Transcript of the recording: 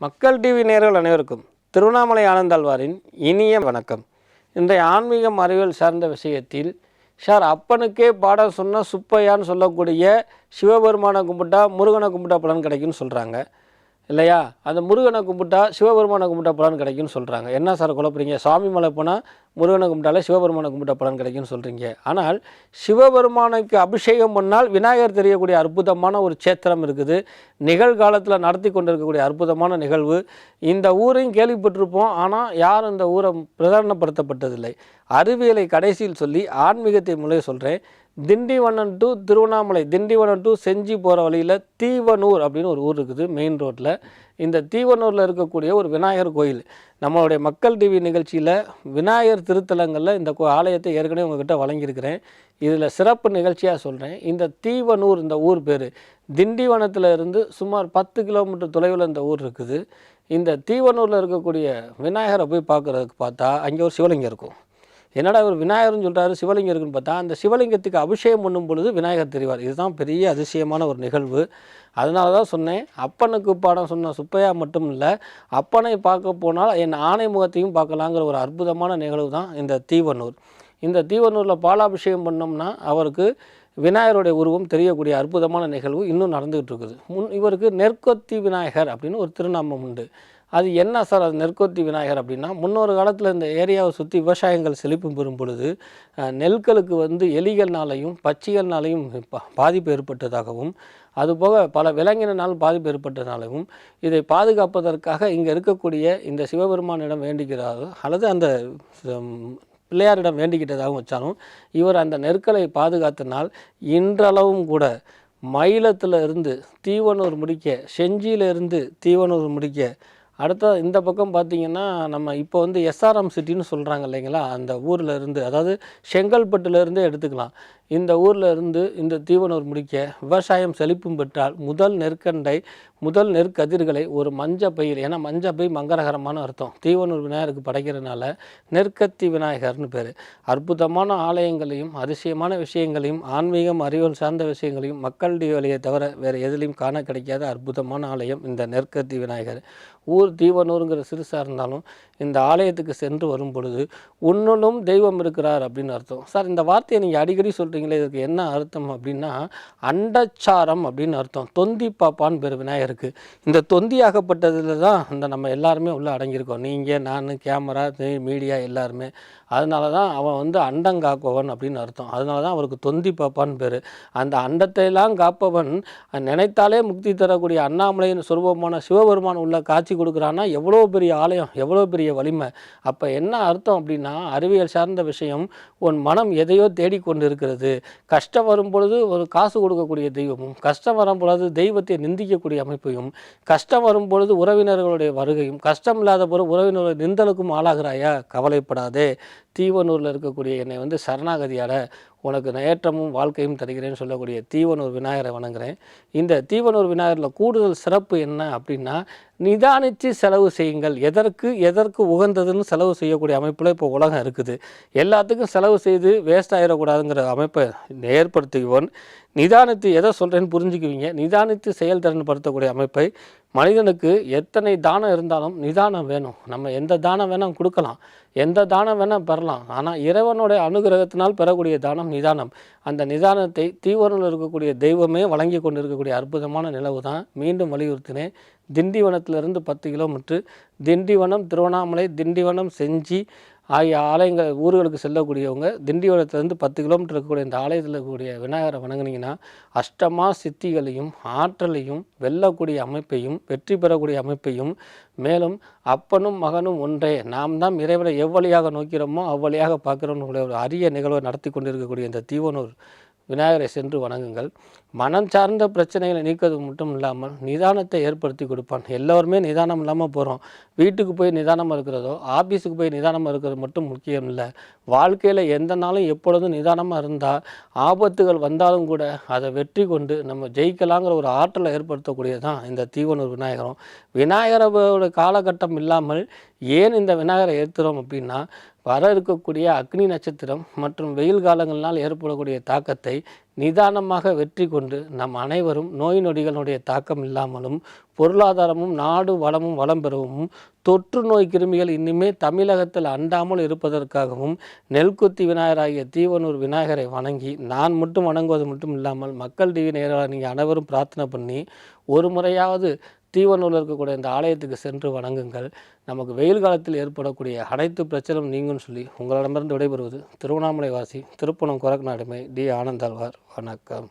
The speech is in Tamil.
மக்கள் டிவி நேயர்கள் அனைவருக்கும் திருவண்ணாமலை ஆனந்தாழ்வாரின் இனிய வணக்கம். இன்றைய ஆன்மீகம் அறிவியல் சார்ந்த விஷயத்தில் சார் அப்பனுக்கே பாடம் சொன்ன சுப்பையான்னு சொல்லக்கூடிய சிவபெருமானை கும்பிட்டா முருகனை கும்பிட்டா பலன் கிடைக்கும்னு சொல்கிறாங்க இல்லையா? அந்த முருகனை கும்பிட்டா சிவபெருமானை கும்பிட்டா பலன் கிடைக்கும்னு சொல்கிறாங்க என்ன சார் குழப்பறீங்க? சாமி மலை போனால் முருகனை கும்பிட்டாலே சிவபெருமானை கும்பிட்டா பலன் கிடைக்கும்னு சொல்கிறீங்க ஆனால் சிவபெருமானுக்கு அபிஷேகம் பண்ணால் விநாயகர் தெரியக்கூடிய அற்புதமான ஒரு சேத்திரம் இருக்குது. நிகழ்காலத்தில் நடத்தி கொண்டிருக்கக்கூடிய அற்புதமான நிகழ்வு. இந்த ஊரையும் கேள்விப்பட்டிருப்போம். ஆனால் யாரும் இந்த ஊரை பிரதானப்படுத்தப்பட்டதில்லை. அறிவியலை கடைசியில் சொல்லி ஆன்மீகத்தை முறையை சொல்கிறேன் திண்டிவனம் டு திருவண்ணாமலை திண்டிவனம் டு செஞ்சி போகிற வழியில் தீவனூர் அப்படின்னு ஒரு ஊர் இருக்குது மெயின் ரோட்டில் இந்த தீவனூரில் இருக்கக்கூடிய ஒரு விநாயகர் கோயில். நம்மளுடைய மக்கள் டிவி நிகழ்ச்சியில் விநாயகர் திருத்தலங்களில் இந்த கோ- ஆலயத்தை ஏற்கனவே உங்ககிட்ட வழங்கியிருக்கிறேன். இதில் சிறப்பு நிகழ்ச்சியாக சொல்கிறேன் இந்த தீவனூர் இந்த ஊர் பேர். திண்டிவனத்தில் இருந்து சுமார் பத்து கிலோமீட்டர் தொலைவில் இந்த ஊர் இருக்குது. இந்த தீவனூரில் இருக்கக்கூடிய விநாயகரை போய் பார்க்குறதுக்கு பார்த்தா அங்கே ஒரு சிவலிங்கம் இருக்கும். என்னடா இவர் விநாயகர்னு சொல்கிறாரு சிவலிங்கம் இருக்குன்னு பார்த்தா அந்த சிவலிங்கத்துக்கு அபிஷேகம் பண்ணும் பொழுது விநாயகர் தெரிவார். இதுதான் பெரிய அதிசயமான ஒரு நிகழ்வு. அதனால தான் சொன்னேன் அப்பனுக்கு பாடம் சொன்ன சுப்பையா மட்டும் இல்லை அப்பனை பார்க்க போனால் என் ஆணை முகத்தையும் பார்க்கலாங்கிற ஒரு அற்புதமான நிகழ்வு தான் இந்த தீவனூர். இந்த தீவனூரில் பாலாபிஷேகம் பண்ணோம்னா அவருக்கு விநாயகருடைய உருவம் தெரியக்கூடிய அற்புதமான நிகழ்வு இன்னும் நடந்துகிட்டு இருக்குது. முன் இவருக்கு நெற்கொத்தி விநாயகர் அப்படின்னு ஒரு திருநாமம் உண்டு. அது என்ன சார் அது நெற்கொத்தி விநாயகர் அப்படின்னா முன்னொரு காலத்தில் இந்த ஏரியாவை சுற்றி விவசாயங்கள் செழிப்பு பெறும் பொழுது நெற்களுக்கு வந்து எலிகள்னாலையும் பச்சிகள்னாலையும் பாதிப்பு ஏற்பட்டதாகவும் அதுபோக பல விலங்கினால் பாதிப்பு ஏற்பட்டதாகவும் இதை பாதுகாப்பதற்காக இங்கே இருக்கக்கூடிய இந்த சிவபெருமானிடம் வேண்டிக்கிறாரோ அல்லது அந்த பிள்ளையாரிடம் வேண்டிக்கிட்டதாகவும் வச்சாலும் இவர் அந்த நெற்களை பாதுகாத்தனால் இன்றளவும் கூட மயிலத்தில் இருந்து தீவனூர் முடிக்க செஞ்சியில இருந்து தீவனூர் முடிக்க அடுத்த இந்த பக்கம் பார்த்தீங்கன்னா நம்ம இப்போ வந்து எஸ்ஆர்எம் சிட்டின்னு சொல்கிறாங்க இல்லைங்களா? அந்த ஊரில் இருந்து அதாவது செங்கல்பட்டுலேருந்தே எடுத்துக்கலாம். இந்த ஊரில் இருந்து இந்த தீவனூர் முடிக்க விவசாயம் செழிப்பும் பெற்றால் முதல் நெற்கண்டை முதல் நெற்கதிர்களை ஒரு மஞ்ச பயிர் ஏன்னா மஞ்ச பை மங்களகரமான அர்த்தம். தீவனூர் விநாயகருக்கு படைக்கிறதுனால நெற்கத்தி விநாயகர்னு பேர். அற்புதமான ஆலயங்களையும் அதிசயமான விஷயங்களையும் ஆன்மீகம் அறிவியல் சார்ந்த விஷயங்களையும் மக்கள் வழியை தவிர வேறு எதுலேயும் காண கிடைக்காத அற்புதமான ஆலயம் இந்த நெற்கத்தி விநாயகர். ஊர் தீவனூருங்கிற சிறுசாக இருந்தாலும் இந்த ஆலயத்துக்கு சென்று வரும் பொழுது உன்னுள்ளும் தெய்வம் இருக்கிறார் அப்படின்னு அர்த்தம். சார் இந்த வார்த்தையை நீங்கள் அடிக்கடி சொல்கிறீங்களே இதுக்கு என்ன அர்த்தம் அப்படின்னா அண்டச்சாரம் அப்படின்னு அர்த்தம். தொந்தி பாப்பான்னு பேர் விநாயகருக்கு இந்த தொந்தி ஆகப்பட்டதில் தான் இந்த நம்ம எல்லாருமே உள்ளே அடங்கியிருக்கோம். நீங்கள் நான் கேமரா மீடியா எல்லாருமே. அதனால தான் அவன் வந்து அண்டம் காப்பவன் அப்படின்னு அர்த்தம். அதனால தான் அவருக்கு தொந்தி பாப்பான்னு பேர். அந்த அண்டத்தையெல்லாம் காப்பவன் நினைத்தாலே முக்தி தரக்கூடிய அண்ணாமலையின் சுரூபமான சிவபெருமான் உள்ள காட்சி கொடுக்குறான்னா எவ்வளோ பெரிய ஆலயம் எவ்வளோ பெரிய வலிமை. அப்போ என்ன அர்த்தம் அப்படின்னா அறிவியல் சார்ந்த விஷயம் உன் மனம் எதையோ தேடிக்கொண்டு இருக்கிறது கஷ்டம் வரும் பொழுது ஒரு காசு கொடுக்கக்கூடிய தெய்வமும் கஷ்டம் வரும் பொழுது தெய்வத்தை நிந்திக்கக்கூடிய அமைப்பையும் கஷ்டம் வரும் பொழுது உறவினர்களுடைய வருகையும் கஷ்டம் இல்லாத பொழுது உறவினர்களுடைய நிந்தலுக்கும் ஆளாகிறாயா? கவலைப்படாதே. தீவனூரில் இருக்கக்கூடிய என்னை வந்து சரணாகதியால் உனக்கு ஏற்றமும் வாழ்க்கையும் தருகிறேன்னு சொல்லக்கூடிய தீவனூர் விநாயகரை வணங்குறேன். இந்த தீவனூர் விநாயகரில் கூடுதல் சிறப்பு என்ன அப்படின்னா நிதானித்து செலவு செய்யுங்கள். எதற்கு எதற்கு உகந்ததுன்னு செலவு செய்யக்கூடிய அமைப்பில் இப்போ உலகம் இருக்குது. எல்லாத்துக்கும் செலவு செய்து வேஸ்ட் ஆகிடக்கூடாதுங்கிற அமைப்பை ஏற்படுத்துவோன் நிதானித்து எதை சொல்கிறேன்னு புரிஞ்சுக்குவீங்க. நிதானித்து செயல்திறன் படுத்தக்கூடிய அமைப்பை மனிதனுக்கு எத்தனை தானம் இருந்தாலும் நிதானம் வேணும். நம்ம எந்த தானம் வேணால் கொடுக்கலாம். எந்த தானம் வேணால் பெறலாம். ஆனால் இறைவனுடைய அனுகிரகத்தினால் பெறக்கூடிய தானம் நிதானம். அந்த நிதானத்தை தீவிரத்தில் இருக்கக்கூடிய தெய்வமே வழங்கி கொண்டு இருக்கக்கூடிய அற்புதமான நிலவு தான் மீண்டும் வலியுறுத்தினேன். திண்டிவனத்திலிருந்து பத்து கிலோமீட்டர். திண்டிவனம் திருவண்ணாமலை திண்டிவனம் செஞ்சி ஆகிய ஆலயங்கள் ஊர்களுக்கு செல்லக்கூடியவங்க திண்டிவனத்துலேருந்து பத்து கிலோமீட்டர் இருக்கக்கூடிய இந்த ஆலயத்தில் இருக்கக்கூடிய விநாயகரை வணங்குனீங்கன்னா அஷ்டமா சித்திகளையும் ஆற்றலையும் வெல்லக்கூடிய அமைப்பையும் வெற்றி பெறக்கூடிய அமைப்பையும் மேலும் அப்பனும் மகனும் ஒன்றே. நாம் தான் இறைவனை எவ்வழியாக நோக்கிறோமோ அவ்வழியாக பார்க்குறோன்னு ஒரு அரிய நிகழ்வை நடத்தி கொண்டிருக்கக்கூடிய இந்த தீவனூர் விநாயகரை சென்று வணங்குங்கள். மனம் சார்ந்த பிரச்சனைகளை நீக்கிறது மட்டும் இல்லாமல் நிதானத்தை ஏற்படுத்தி கொடுப்பான். எல்லோருமே நிதானம் இல்லாமல் போகிறோம் வீட்டுக்கு போய் நிதானமாக இருக்கிறதோ ஆஃபீஸுக்கு போய் நிதானமாக இருக்கிறது மட்டும் முக்கியம் இல்லை. வாழ்க்கையில் எந்த நாளும் எப்பொழுதும் நிதானமாக இருந்தால் ஆபத்துகள் வந்தாலும் கூட அதை வெற்றி கொண்டு நம்ம ஜெயிக்கலாங்கிற ஒரு ஆற்றலை ஏற்படுத்தக்கூடியது தான் இந்த தீவனூர் விநாயகரம். விநாயகரோட காலகட்டம் இல்லாமல் ஏன் இந்த விநாயகரை ஏற்றுறோம் அப்படின்னா வர இருக்கக்கூடிய அக்னி நட்சத்திரம் மற்றும் வெயில் காலங்களினால் ஏற்படக்கூடிய தாக்கத்தை நிதானமாக வெற்றி கொண்டு நம் அனைவரும் நோய் நொடிகளுடைய தாக்கம் இல்லாமலும் பொருளாதாரமும் நாடு வளமும் வளம் பெறவும் தொற்று நோய் கிருமிகள் இன்னுமே தமிழகத்தில் அண்டாமல் இருப்பதற்காகவும் நெல்குத்தி விநாயகராகிய தீவனூர் விநாயகரை வணங்கி நான் மட்டும் வணங்குவது மட்டும் இல்லாமல் மக்கள் டிவி நேராக நீங்கள் அனைவரும் பிரார்த்தனை பண்ணி ஒரு முறையாவது தீவனூரில் இருக்கக்கூடிய இந்த ஆலயத்துக்கு சென்று வணங்குங்கள். நமக்கு வெயில் காலத்தில் ஏற்படக்கூடிய அனைத்து பிரச்சனையும் நீங்கும்னு சொல்லி உங்களிடமிருந்து விடைபெறுவது திருவண்ணாமலை வாசி திருப்பணம் கொரக்கநாடுமை டி. ஆனந்தாழ்வார். வணக்கம்.